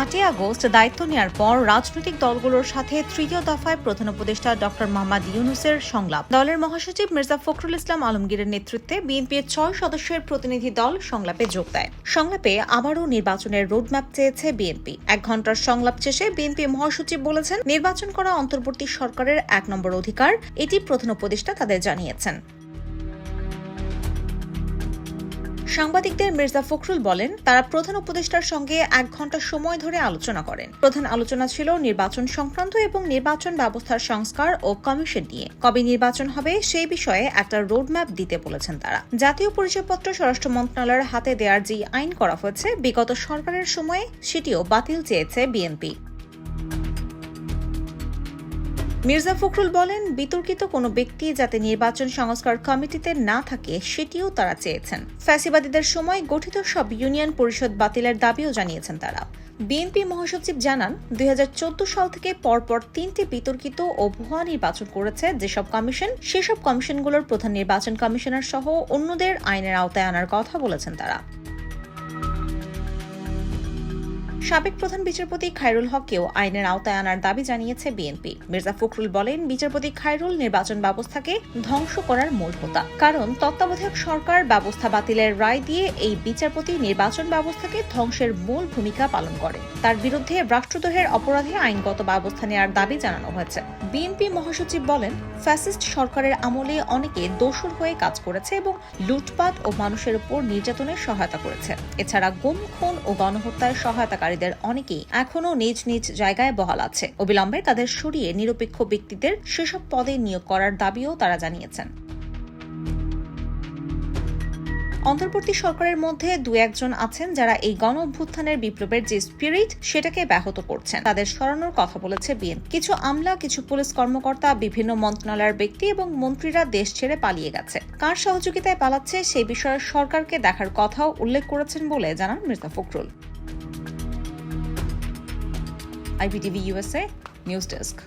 আটই আগস্ট দায়িত্ব নেওয়ার পর রাজনৈতিক দলগুলোর সাথে তৃতীয় দফায় প্রধান উপদেষ্টা ডক্টর মোহাম্মদ ইউনুসের সংলাপ। দলের মহাসচিব মির্জা ফখরুল ইসলাম আলমগীরের নেতৃত্বে বিএনপির ছয় সদস্যের প্রতিনিধি দল সংলাপে যোগ দেয়। সংলাপে আবারও নির্বাচনের রোডম্যাপ চেয়েছে বিএনপি। এক ঘণ্টার সংলাপ শেষে বিএনপি মহাসচিব বলেছেন, নির্বাচন করা অন্তর্বর্তী সরকারের এক নম্বর অধিকার, এটি প্রধান উপদেষ্টা তাদের জানিয়েছেন। সাংবাদিকদের মির্জা ফখরুল বলেন, তারা প্রধান উপদেষ্টার সঙ্গে এক ঘণ্টা সময় ধরে আলোচনা করেন। প্রধান আলোচনা ছিল নির্বাচন সংক্রান্ত এবং নির্বাচন ব্যবস্থার সংস্কার ও কমিশন নিয়ে। কবে নির্বাচন হবে সেই বিষয়ে একটা রোডম্যাপ দিতে বলেছেন তারা। জাতীয় পরিচয়পত্র স্বরাষ্ট্র মন্ত্রণালয়ের হাতে দেওয়ার যে আইন করা হয়েছে, বিগত সরকারের সময়ে সেটিও বাতিল চেয়েছে বিএনপি। মির্জা ফখরুল বলেন, বিতর্কিত কোনো ব্যক্তি যাতে নির্বাচন সংস্কার কমিটিতে না থাকে, সেটিও তারা চেয়েছেন। ফ্যাসিবাদীদের সময় গঠিত সব ইউনিয়ন পরিষদ বাতিলের দাবিও জানিয়েছেন তারা। বিএনপি মহাসচিব জানান, দুই হাজার চোদ্দ সাল থেকে পরপর তিনটি বিতর্কিত ও ভুয়া নির্বাচন করেছে। যেসব কমিশন, সেসব কমিশনগুলোর প্রধান নির্বাচন কমিশনার সহ অন্যদের আইনের আওতায় আনার কথা বলেছেন তারা। সাবেক প্রধান বিচারপতি খায়রুল হককেও আইনের আওতায় আনার দাবি জানিয়েছে বিএনপি। মির্জা ফখরুল বলেন, বিচারপতি খায়রুল নির্বাচন ব্যবস্থাকে ধ্বংস করার মূল হোতা। কারণ তত্ত্বাবধায়ক সরকার ব্যবস্থা বাতিলের রায় দিয়ে এই বিচারপতি নির্বাচন ব্যবস্থাকে ধ্বংসের মূল ভূমিকা পালন করে। তার বিরুদ্ধে রাষ্ট্রদ্রোহের অপরাধে আইনগত ব্যবস্থা নেওয়ার দাবি জানানো হয়েছে। বিএনপি মহাসচিব বলেন, ফ্যাসিস্ট সরকারের আমলে অনেকে দোষর হয়ে কাজ করেছে এবং লুটপাট ও মানুষের উপর নির্যাতনের সহায়তা করেছে। এছাড়া গুম, খুন ও গণহত্যায় সহায়তাকারীদের অনেকেই এখনও নিজ নিজ জায়গায় বহাল আছে। অবিলম্বে তাদের সরিয়ে নিরপেক্ষ ব্যক্তিদের সেসব পদে নিয়োগ করার দাবিও তারা জানিয়েছেন। অন্তর্বর্তী সরকারের মধ্যে দু একজন আছেন যারা এই গণ অভ্যুত্থানের বিপ্লবের যে স্পিরিট সেটাকে ব্যাহত করছেন। তাদের সরানোর কথা বলেছে বিএন কিছু আমলা, কিছু পুলিশ কর্মকর্তা, বিভিন্ন মন্ত্রণালয়ের ব্যক্তি এবং মন্ত্রীরা দেশ ছেড়ে পালিয়ে গেছে। কার সহযোগিতায় পালাচ্ছে সেই বিষয়ে সরকারকে দেখার কথাও উল্লেখ করেছেন বলে জানান Mirza Fakhrul. IPTV USA News Desk.